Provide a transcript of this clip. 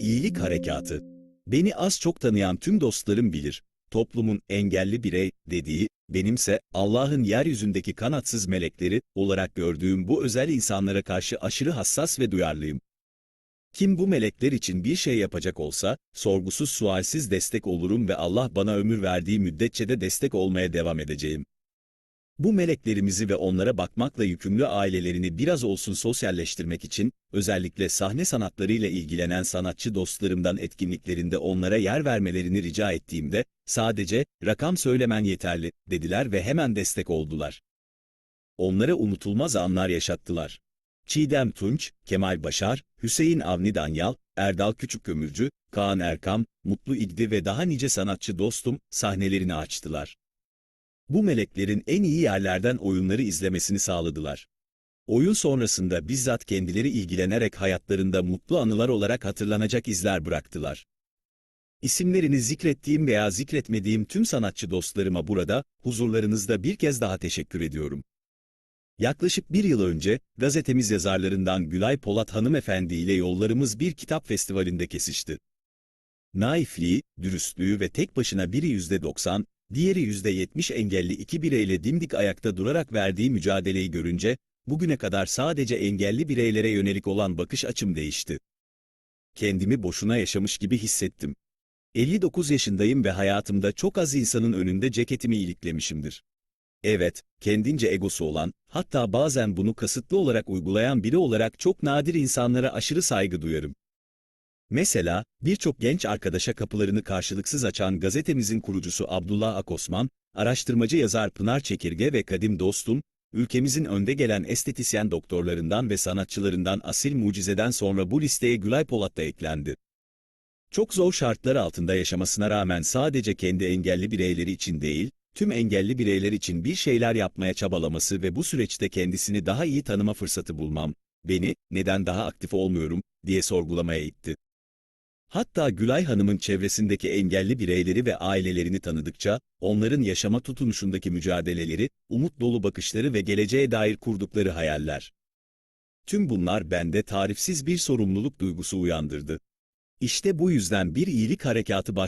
İyilik harekatı. Beni az çok tanıyan tüm dostlarım bilir. Toplumun engelli birey dediği, benimse Allah'ın yeryüzündeki kanatsız melekleri olarak gördüğüm bu özel insanlara karşı aşırı hassas ve duyarlıyım. Kim bu melekler için bir şey yapacak olsa, sorgusuz sualsiz destek olurum ve Allah bana ömür verdiği müddetçe de destek olmaya devam edeceğim. Bu meleklerimizi ve onlara bakmakla yükümlü ailelerini biraz olsun sosyalleştirmek için, özellikle sahne sanatlarıyla ilgilenen sanatçı dostlarımdan etkinliklerinde onlara yer vermelerini rica ettiğimde, sadece, rakam söylemen yeterli, dediler ve hemen destek oldular. Onlara unutulmaz anlar yaşattılar. Çiğdem Tunç, Kemal Başar, Hüseyin Avni Danyal, Erdal Küçükkömürcü, Kaan Erkam, Mutlu İgdi ve daha nice sanatçı dostum sahnelerini açtılar. Bu meleklerin en iyi yerlerden oyunları izlemesini sağladılar. Oyun sonrasında bizzat kendileri ilgilenerek hayatlarında mutlu anılar olarak hatırlanacak izler bıraktılar. İsimlerini zikrettiğim veya zikretmediğim tüm sanatçı dostlarıma burada, huzurlarınızda bir kez daha teşekkür ediyorum. Yaklaşık bir yıl önce, gazetemiz yazarlarından Gülay Polat hanımefendi ile yollarımız bir kitap festivalinde kesişti. Naifliği, dürüstlüğü ve tek başına biri yüzde 90, diğeri yüzde 70 engelli iki bireyle dimdik ayakta durarak verdiği mücadeleyi görünce, bugüne kadar sadece engelli bireylere yönelik olan bakış açım değişti. Kendimi boşuna yaşamış gibi hissettim. 59 yaşındayım ve hayatımda çok az insanın önünde ceketimi iliklemişimdir. Evet, kendince egosu olan, hatta bazen bunu kasıtlı olarak uygulayan biri olarak çok nadir insanlara aşırı saygı duyarım. Mesela, birçok genç arkadaşa kapılarını karşılıksız açan gazetemizin kurucusu Abdullah Akosman, araştırmacı yazar Pınar Çekirge ve kadim dostum, ülkemizin önde gelen estetisyen doktorlarından ve sanatçılarından Asil Mucize'den sonra bu listeye Gülay Polat da eklendi. Çok zor şartlar altında yaşamasına rağmen sadece kendi engelli bireyleri için değil, tüm engelli bireyler için bir şeyler yapmaya çabalaması ve bu süreçte kendisini daha iyi tanıma fırsatı bulmam, beni, neden daha aktif olmuyorum, diye sorgulamaya itti. Hatta Gülay Hanım'ın çevresindeki engelli bireyleri ve ailelerini tanıdıkça, onların yaşama tutunuşundaki mücadeleleri, umut dolu bakışları ve geleceğe dair kurdukları hayaller. Tüm bunlar bende tarifsiz bir sorumluluk duygusu uyandırdı. İşte bu yüzden bir iyilik harekatı baş